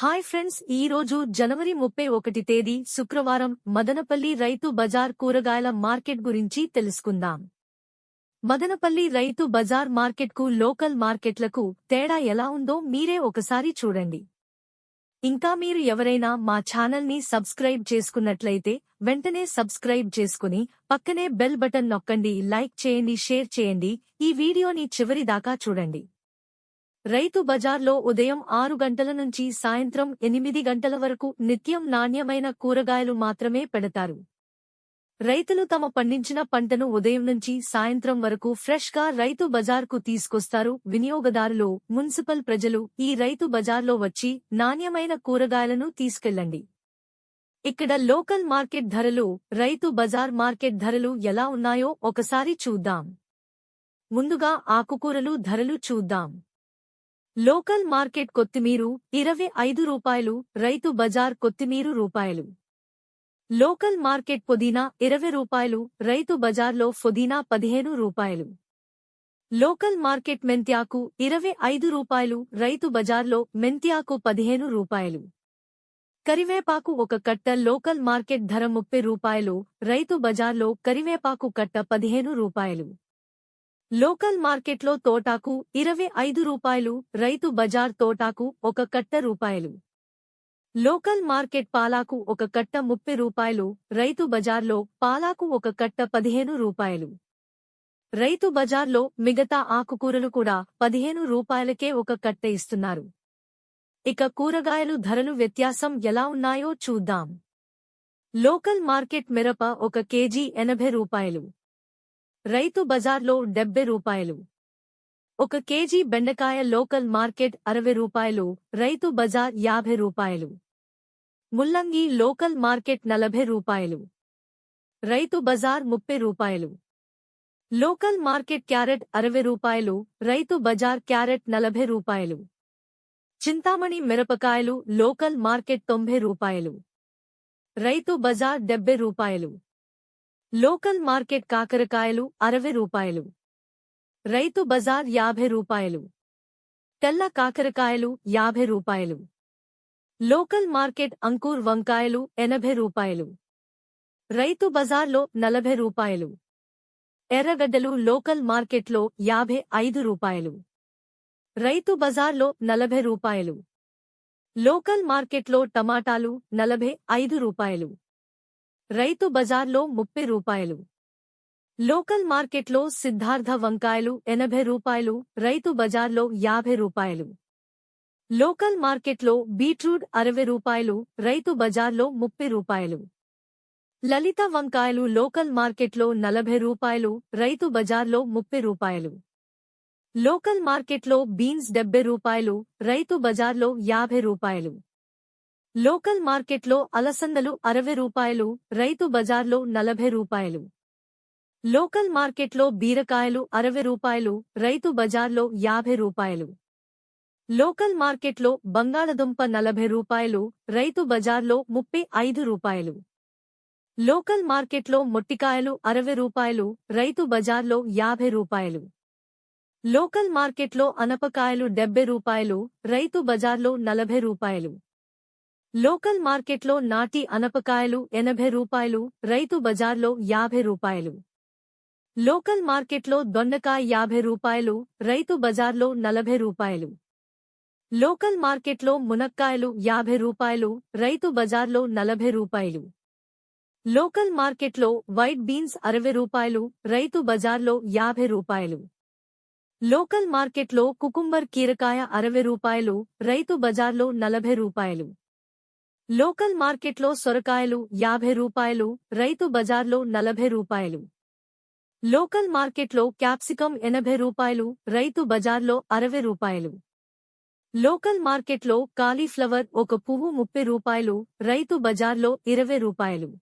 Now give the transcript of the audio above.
Hi friends ఈ రోజు జనవరి ముప్పై ఒకటి తేదీ శుక్రవారం మదనపల్లి రైతు బజార్ కూరగాయల మార్కెట్ గురించి తెలుసుకుందాం. మదనపల్లి రైతు బజార్ మార్కెట్కు లోకల్ మార్కెట్లకు తేడా ఎలా ఉందో మీరే ఒకసారి చూడండి. ఇంకా మీరు ఎవరైనా మా ఛానల్ని సబ్స్క్రైబ్ చేసుకున్నట్లయితే వెంటనే సబ్స్క్రైబ్ చేసుకుని పక్కనే బెల్ బటన్ నొక్కండి లైక్ చేయండి షేర్ చేయండి. ఈ వీడియోని చివరి దాకా చూడండి. రైతు బజార్లో ఉదయం ఆరు గంటల నుంచి సాయంత్రం ఎనిమిది గంటల వరకు నిత్యం నాణ్యమైన కూరగాయలు మాత్రమే పెడతారు. రైతులు తమ పండించిన పంటను ఉదయం నుంచి సాయంత్రం వరకు ఫ్రెష్గా రైతు బజార్కు తీసుకొస్తారు. వినియోగదారులు మున్సిపల్ ప్రజలు ఈ రైతు బజార్లో వచ్చి నాణ్యమైన కూరగాయలను తీసుకెళ్ళండి ఇక్కడ లోకల్ మార్కెట్ ధరలు రైతు బజార్ మార్కెట్ ధరలు ఎలా ఉన్నాయో ఒకసారి చూద్దాం. ముందుగా ఆకుకూరలు ధరలు చూద్దాం. లోకల్ మార్కెట్ కొత్తిమీరు ఇరవై ఐదు రూపాయలు రైతు బజార్ కొత్తిమీరు రూపాయలు. లోకల్ మార్కెట్ పుదీనా ఇరవై రూపాయలు రైతు బజార్లో పుదీనా పదిహేను రూపాయలు. లోకల్ మార్కెట్ మెంత్యాకు ఇరవై ఐదు రూపాయలు రైతు బజార్లో మెంత్యాకు పదిహేను రూపాయలు. కరివేపాకు ఒక కట్ట లోకల్ మార్కెట్ ధర ముప్పై రూపాయలు రైతు బజార్లో కరివేపాకు కట్ట పదిహేను రూపాయలు. లోకల్ మార్కెట్లో తోటాకు ఇరవై ఐదు రూపాయలు రైతు బజార్ తోటాకు ఒక కట్ట రూపాయలు. లోకల్ మార్కెట్ పాలాకు ఒక కట్ట ముప్పై రూపాయలు రైతు బజార్లో పాలాకు ఒక కట్ట పదిహేను రూపాయలు. రైతు బజార్లో మిగతా ఆకుకూరలు కూడా పదిహేను రూపాయలకే ఒక కట్ట ఇస్తున్నారు. ఇక కూరగాయలు ధరలు వ్యత్యాసం ఎలా ఉన్నాయో చూద్దాం. లోకల్ మార్కెట్ మిరప ఒక కేజీ ఎనభై రూపాయలు. రైతు బజార్లో డెబ్బై రూపాయలు. ఒక కేజీ బెండకాయ లోకల్ మార్కెట్ అరవై రూపాయలు రైతు బజార్ యాభై రూపాయలు. ముల్లంగి లోకల్ మార్కెట్ నలభై రూపాయలు. రైతు బజార్ ముప్పై రూపాయలు. లోకల్ మార్కెట్ క్యారెట్ అరవై రూపాయలు రైతు బజార్ క్యారెట్ నలభై రూపాయలు. చింతామణి మిరపకాయలు లోకల్ మార్కెట్ తొంభై రూపాయలు. రైతు బజార్ డెబ్బై రూపాయలు. లోకల్ మార్కెట్ కాకరకాయలు అరవై రూపాయలు. రైతు బజార్ యాభై రూపాయలు. తెల్ల కాకరకాయలు యాభై రూపాయలు. లోకల్ మార్కెట్ అంకూర్ వంకాయలు ఎనభై రూపాయలు. రైతు బజార్లో నలభై రూపాయలు. ఎర్రగడ్డలు లోకల్ మార్కెట్లో యాభై ఐదు రూపాయలు. రైతు బజార్లో నలభై రూపాయలు. లోకల్ మార్కెట్లో టమాటాలు నలభై ఐదు రూపాయలు. రైతు బజార్లో ముప్పై రూపాయలు. లోకల్ మార్కెట్లో సిద్ధార్థ వంకాయలు ఎనభై రూపాయలు రైతు బజార్లో యాభై రూపాయలు. లోకల్ మార్కెట్లో బీట్రూట్ అరవై రూపాయలు రైతు బజార్లో ముప్పై రూపాయలు. లలిత వంకాయలు లోకల్ మార్కెట్లో నలభై రూపాయలు రైతు బజార్లో ముప్పై రూపాయలు. లోకల్ మార్కెట్లో బీన్స్ డెబ్బై రూపాయలు రైతు బజార్లో యాభై రూపాయలు. లోకల్ మార్కెట్లో అలసందలు అరవై రూపాయలు రైతు బజార్లో నలభై రూపాయలు. లోకల్ మార్కెట్లో బీరకాయలు అరవై రూపాయలు రైతు బజార్లో యాభై రూపాయలు. లోకల్ మార్కెట్లో బంగాళదుంప నలభై రూపాయలు రైతు బజార్లో ముప్పై ఐదు రూపాయలు. లోకల్ మార్కెట్లో మొట్టికాయలు అరవై రూపాయలు రైతు బజార్లో యాభై రూపాయలు. లోకల్ మార్కెట్లో అనపకాయలు డెబ్బై రూపాయలు రైతు బజార్లో నలభై రూపాయలు. లోకల్ మార్కెట్లో నాటి అనపకాయలు ఎనభై రూపాయలు రైతు బజార్లో యాభై రూపాయలు. లోకల్ మార్కెట్లో దొండకాయ యాభై రూపాయలు రైతు బజార్లో నలభై రూపాయలు. లోకల్ మార్కెట్లో మునక్కాయలు యాభై రూపాయలు రైతు బజార్లో నలభై రూపాయలు. లోకల్ మార్కెట్లో వైట్ బీన్స్ అరవై రూపాయలు రైతు బజార్లో యాభై రూపాయలు. లోకల్ మార్కెట్లో కుకుంబర్ కీరకాయ అరవై రూపాయలు రైతు బజార్లో నలభై రూపాయలు. లోకల్ మార్కెట్లో సొరకాయలు యాభై రూపాయలు రైతు బజార్లో నలభై రూపాయలు. లోకల్ మార్కెట్లో క్యాప్సికం ఎనభై రూపాయలు రైతు బజార్లో అరవై రూపాయలు. లోకల్ మార్కెట్లో కాలీఫ్లవర్ ఒక పువ్వు ముప్పై రూపాయలు రైతు బజార్లో ఇరవై రూపాయలు.